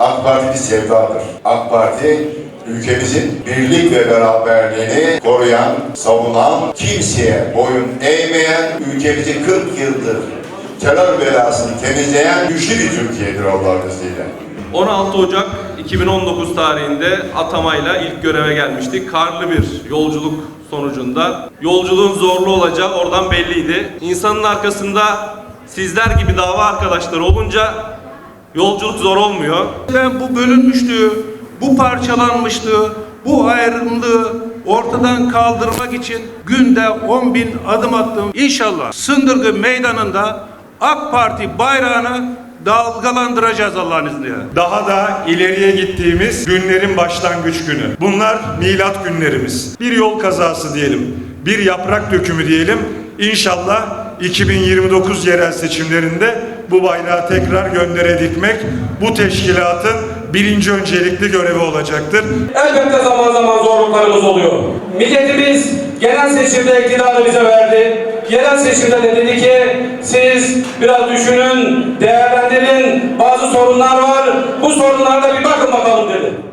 AK Parti bir sevdadır. AK Parti ülkemizin birlik ve beraberliğini koruyan, savunan, kimseye boyun eğmeyen, ülkemizi 40 yıldır terör belasını temizleyen güçlü bir Türkiye'dir Allah'ın izniyle. 16 Ocak 2019 tarihinde atamayla ilk göreve gelmiştik. Karlı bir yolculuk sonucunda. Yolculuğun zorlu olacağı oradan belliydi. İnsanın arkasında sizler gibi dava arkadaşları olunca yolculuk zor olmuyor. Ben bu bölünmüşlüğü, bu parçalanmışlığı, bu ayrımlığı ortadan kaldırmak için günde 10 bin adım attım. İnşallah Sındırgı Meydanı'nda AK Parti bayrağını dalgalandıracağız Allah'ın izniyle. daha da ileriye gittiğimiz günlerin başlangıç günü. Bunlar milat günlerimiz. Bir yol kazası diyelim, bir yaprak dökümü diyelim. İnşallah 2029 yerel seçimlerinde bu bayrağı tekrar göndere dikmek bu teşkilatın birinci öncelikli görevi olacaktır. Elbette zaman zaman zorluklarımız oluyor. Milletimiz genel seçimde iktidarı bize verdi yerel seçimde de dedi ki siz biraz düşünün, değerlendirin, bazı sorunlar var, bu sorunlara da bir bakın bakalım dedi.